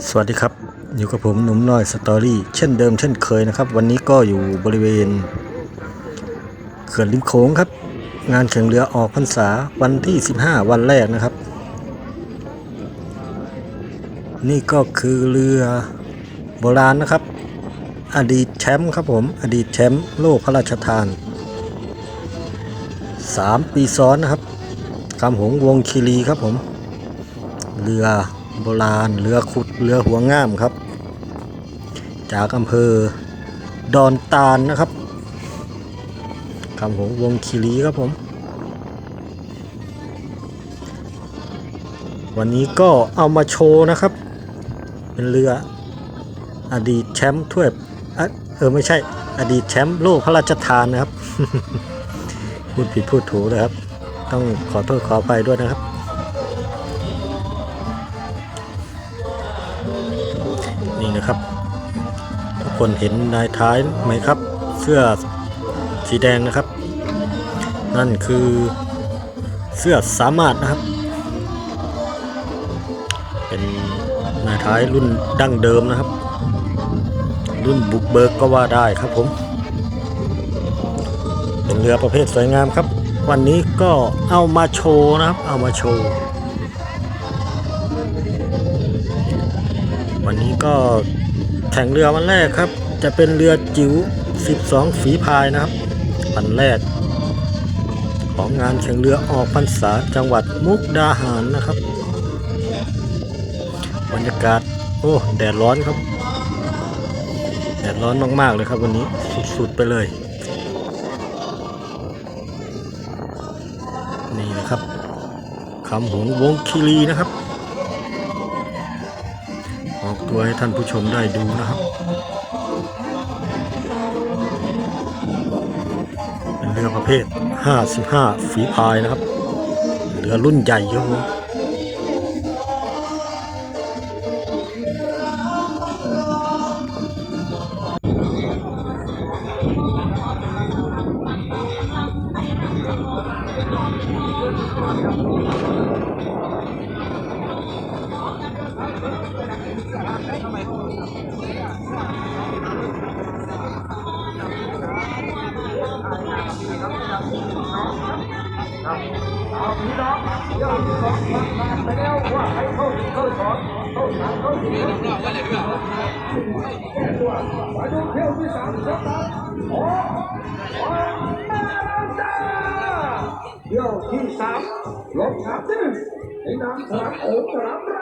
สวัสดีครับ อยู่กับผมหนุ่มน้อยสตอรี่เช่นเดิมเช่นเคยนะครับ วันนี้ก็อยู่บริเวณเขื่อนริมโขงครับ งานแข่งเรือออกพรรษาวันที่ 15 วันแรกนะครับ นี่ก็คือเรือโบราณนะครับ อดีตแชมป์ครับผม อดีตแชมป์โลกพระราชทาน 3 ปีซ้อนนะครับคำหงวงคีรีครับผม เรือ โบราณเรือขุดเรือหัวง่ามครับ จากอำเภอดอนตาลนะครับคำหงวงคีรีครับผม วันนี้ก็เอามาโชว์นะครับ เป็นเรืออดีตแชมป์ถ้วยเออไม่ใช่ อดีตแชมป์โลกพระราชทานนะครับ พูดผิดพูดถูกนะครับ ต้องขอโทษขออภัยด้วยนะครับ คนเห็นนายท้ายไหมครับ เสื้อสีแดงนะครับ นั่นคือเสื้อสามารถนะครับ เป็นนายท้ายรุ่นดั้งเดิมนะครับ รุ่นบุกเบิกก็ว่าได้ครับผม เป็นเรือประเภทสวยงามครับ วันนี้ก็เอามาโชว์นะครับ เอามาโชว์วันนี้ก็ แข่งเรือวันแรกครับ จะเป็นเรือจิ๋ว 12 ฝีพายนะครับ วันแรก ของงานแข่งเรือออกพรรษาจังหวัดมุกดาหารนะครับ บรรยากาศ โอ้แดดร้อนครับ แดดร้อนมากๆเลยครับวันนี้สุดๆไปเลย นี่นะครับคำหงวงคีรีนะครับ ตัวให้ท่านผู้ชมได้ดูนะครับเป็นเรือประเภท 55 ฝีพายนะครับ เรือรุ่นใหญ่ครับผมเที่ย ที่สามลบสามที่หนึ่งในนามสนามโอ่งสนามไร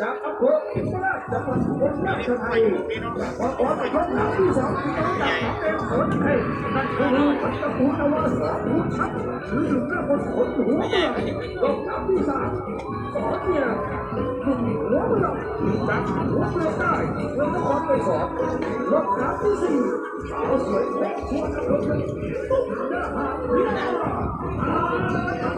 จากอำเภออิมราชจังหวัดอุบลราชธานีขอขอไปยกหางที่สองที่น้องจากน้องเอ็มสนให้นั่นคือพันตะปูนวาสาภูชัดหรือหนุ่มหน้าคนขนหัวเมืองลบน้ำที่สามสอนเนี่ยหนุ่มหัวเมืองจากหัวเมืองใต้เมืองนครไปสอนลบน้ำที่สี่สาวสวยแม่ชวนอำเภอตุ้งหน้าหาดวิทยาขันกันน้อยขันกันน้อยตัวนึงหลอกแดดฟันฟันเราเ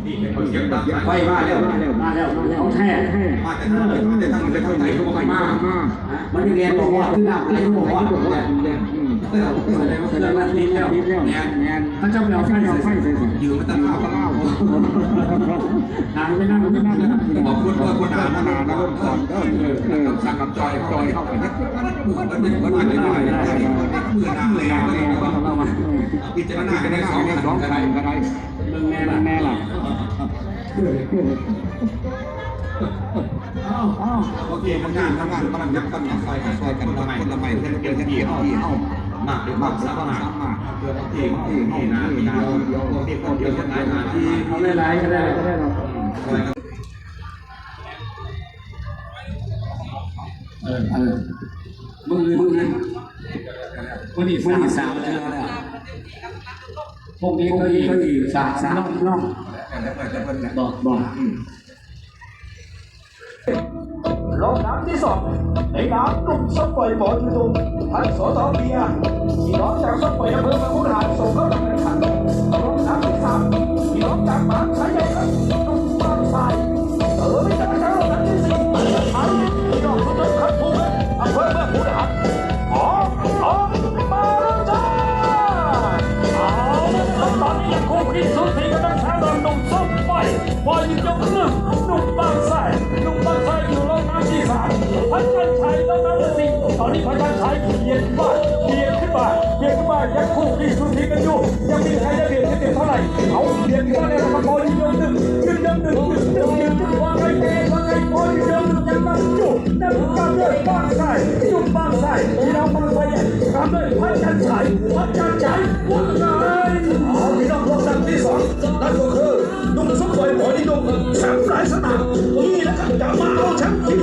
นรอเที่ยวก่อนนี่เป็นคนเสียงดังไฟมาแล้วมาแล้วมาแล้วมาแล้วแท้แท้มาแต่ทั้งมาแต่ทั้งแต่ทั้งไหนก็ไม่มามามามันจะเรียนบอกว่าขึ้นหน้าอะไรก็บอกว่าบอกว่าเรียนเออแสดงว่าดีแล้วดีแล้วแงนแงนถ้าเจ้าเอาไฟเอาไฟใส่ใส่ยืมมาตั้งข้าวก็เล่านั่งไม่นั่งไม่นั่งไม่นั่งขอบคุณว่าคนอ่านนานนะสอนก็คำสั่งคำจอยจอยเข้าไปนักมันมันมันอาจจะได้ได้มือนานเลยก็พิจารณากันได้สองสองใครก็ได้มึงแน่แน่ล่ะโอเคทำงานทำงานกำลังยับกันซอยกันซอยกันละไมคนละไมเพื่อนเพื่อนที่ที่เข้ามากหรือมากสามารถมากเพื่อนที่ที่ที่นาที่นาที่คนเดียวจะนายนาที่เอาหลายๆก็ได้ก็ได้หรอกซอยกันเออเออมึงมึงวันนี้วันนี้สามเดือนแล้ว พวกนี้ก็อีกก็อีกสามสามน้องน้องบอกบอกรอบน้ำที่สองในน้ำกลุ่มส้มปล่อยหมอที่ตุงท่านสอสอเบียร์พี่น้องจากส้มปล่อยอำเภอเมืองมุกดหารส่งเข้าแข่งขันรอบน้ำที่สามที่น้องจากบ้าน พันชัยรอบน้ำที่สี่ตอนนี้พันจันชัยเบียดขึ้นมาเบียดขึ้นมาเบียดขึ้นมายังคู่ที่สุดที่กันอยู่ยังมีใครจะเบียดให้เต็มเท่าไหร่เอาเบียดขึ้นมาแล้วนะครับพอยืนยงหนึ่งยืนยงหนึ่งยืนยงหนึ่งว่าไงเตะว่าไงพอยืนยงหนึ่งยังนั่งอยู่นั่งตามด้วยบางทรายหนุ่มบางทรายพี่น้องบางทรายเนี่ยตามด้วยพันจันชัยพันจันชัยว่าไง ที่สองนั่นก็คือนุ่มสมบัยหมอนิยมแชมป์หลายสนามนี่แหละครับจะมาเอาแชมป์ที่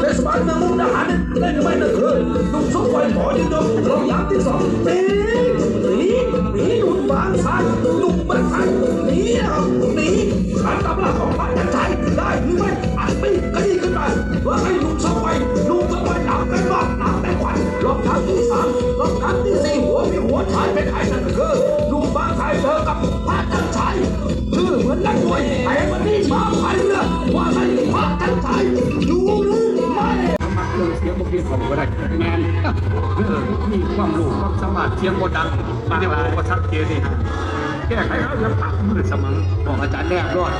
เทศบาลเมืองมุกดาหารได้หรือไม่นั่นคือนุ่มสมบัยหมอนิยมรอบน้ำที่สองปี มีความรู้ความสามารถเสียงบดังมาได้ว่าก็ชัดเจนนี่ฮะแก้ไขแล้วยังตัดมือเสมอบอกอาจารย์แรกรอด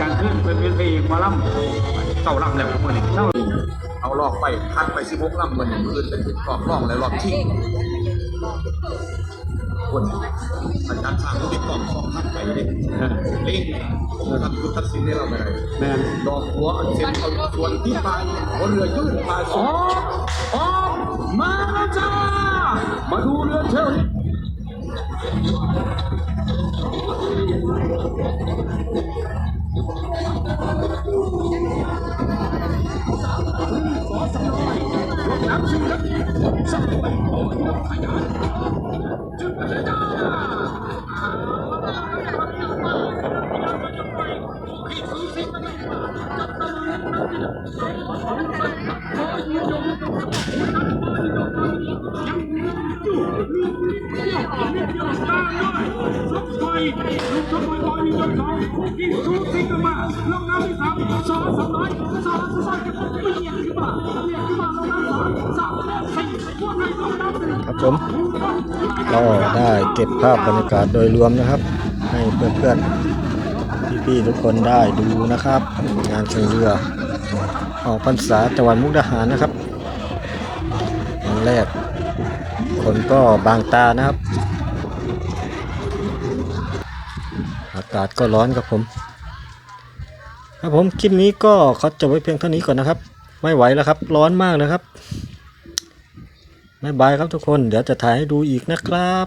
การขึ้นเป็นเวทีหมาล่ำเก่าล่ำแล้วมันนี่เล่าเอาลอกไปคัดไปสิบหกล่ำมันนี่มือเป็นรอบร่องแล้วรอบที่คนอาจารย์สร้างรูปกล่องสองทัดไปเลยเล่งทำคือตัดสินได้เราไม่ได้แมนดอกหัวอันเซนเอาส่วนที่ปลายหัวเรือยื่นปลายอ๋ออ๋อมา Madhuri, I tell you. วจ้ามาดูเรือเที่ยวนี้ครับผมเราได้เก็บภาพบรรยากาศโดยรวมนะครับ ให้เพื่อนๆพี่ๆทุกคนได้ดูนะครับ งานเชิงเรือออกพรรษาจังหวัดมุกดาหารนะครับวันแรกคนก็บางตานะครับากาศก็ร้อนครับผม ครับผมคลิปนี้ก็ขอจบไว้เพียงเท่านี้ก่อนนะครับ ไม่ไหวแล้วครับ ร้อนมากนะครับบายบายครับทุกคน เดี๋ยวจะถ่ายให้ดูอีกนะครับ